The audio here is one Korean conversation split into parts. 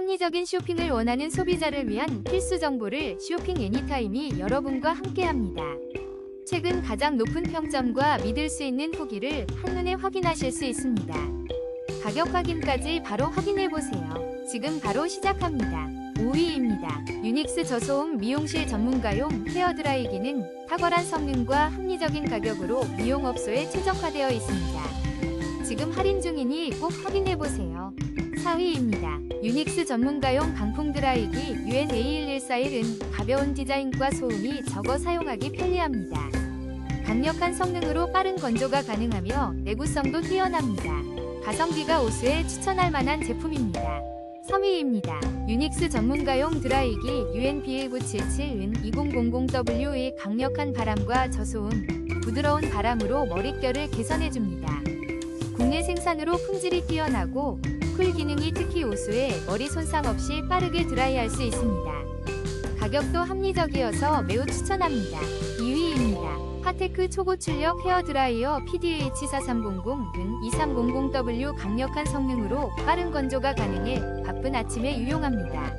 합리적인 쇼핑을 원하는 소비자를 위한 필수 정보를 쇼핑 애니타임이 여러분과 함께합니다. 최근 가장 높은 평점과 믿을 수 있는 후기를 한눈에 확인하실 수 있습니다. 가격 확인까지 바로 확인해 보세요. 지금 바로 시작합니다. 5위입니다. 유닉스 저소음 미용실 전문가용 헤어드라이기는 탁월한 성능과 합리적인 가격으로 미용업소에 최적화되어 있습니다. 지금 할인 중이니 꼭 확인해 보세요. 4위입니다. 유닉스 전문가용 강풍 드라이기 UNA1141은 가벼운 디자인과 소음이 적어 사용하기 편리합니다. 강력한 성능으로 빠른 건조가 가능하며 내구성도 뛰어납니다. 가성비가 우수해 추천할 만한 제품입니다. 3위입니다. 유닉스 전문가용 드라이기 UNB1977은 2000W의 강력한 바람과 저소음, 부드러운 바람으로 머릿결을 개선해줍니다. 국내 생산으로 품질이 뛰어나고 쿨 기능이 특히 우수해 머리 손상 없이 빠르게 드라이할 수 있습니다. 가격도 합리적이어서 매우 추천합니다. 2위입니다. 파테크 초고출력 헤어드라이어 PDH4300은 2300W 강력한 성능으로 빠른 건조가 가능해 바쁜 아침에 유용합니다.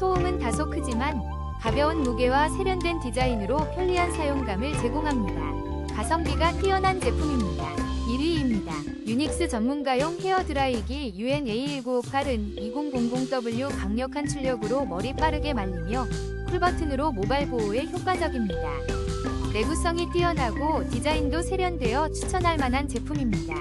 소음은 다소 크지만 가벼운 무게와 세련된 디자인으로 편리한 사용감을 제공합니다. 가성비가 뛰어난 제품입니다. 1위입니다. 유닉스 전문가용 헤어드라이기 UNA1958은 2000W 강력한 출력으로 머리 빠르게 말리며 쿨버튼으로 모발 보호에 효과적입니다. 내구성이 뛰어나고 디자인도 세련되어 추천할 만한 제품입니다.